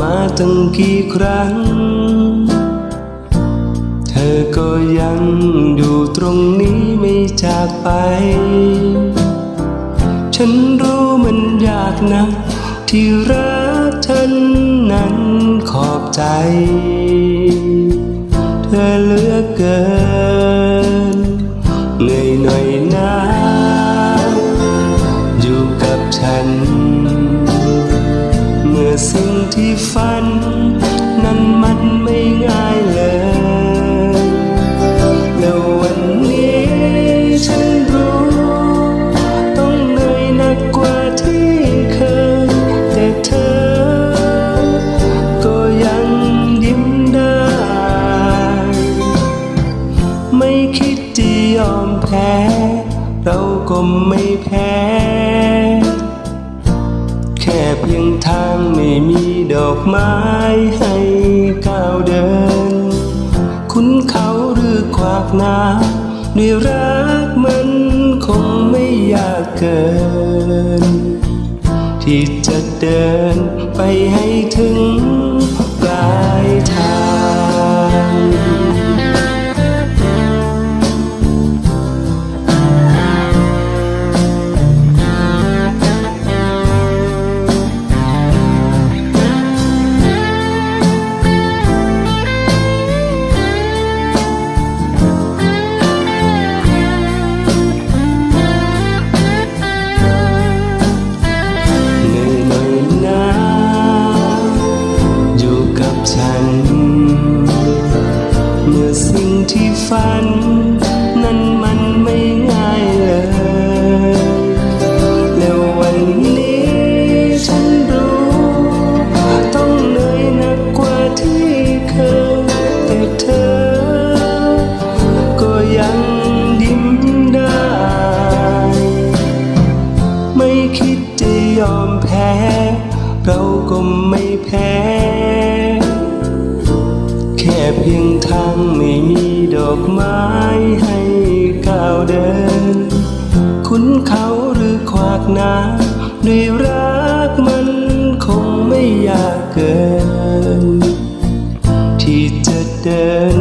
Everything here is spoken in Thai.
มาตั้งกี่ครั้ง เธอก็ยังอยู่ตรงนี้ไม่จากไป ฉันรู้มันยากนะ ที่รักฉันนั้นขอบใจ เธอเลือกเกิน ที่ฝัน นั้นมันไม่ง่ายเลยแล้ววันนี้ฉันรู้ ต้องเหนื่อยหนักกว่าที่เคย แต่เธอ ก็ยังยิ้มได้ ไม่คิดจะยอมแพ้ เราก็ไม่แพ้ ค่เพียงทางไม่มีดอกไม้ให้ก้าวเดิน คุณเขาหรือขวากน้ำด้วยรักมันคงไม่ยากเกิน ที่จะเดินไปให้ถึงปลายทาง เมื่อสิ่งที่ฝัน นั้นมันไม่ง่ายเลยแล้ววันนี้ฉันรู้ ต้องเหนื่อยหนักกว่าที่เคยแต่เธอ ก็ยังยิ้มได้ ไม่คิดจะยอมแพ้ เราก็ไม่แพ้ พียงทางไม่มีดอกไม้ให้ก้าวเดิน คุ้นเขาหรือขวากน้ำด้วยรักมันคงไม่ยากเกิน ที่จะเดิน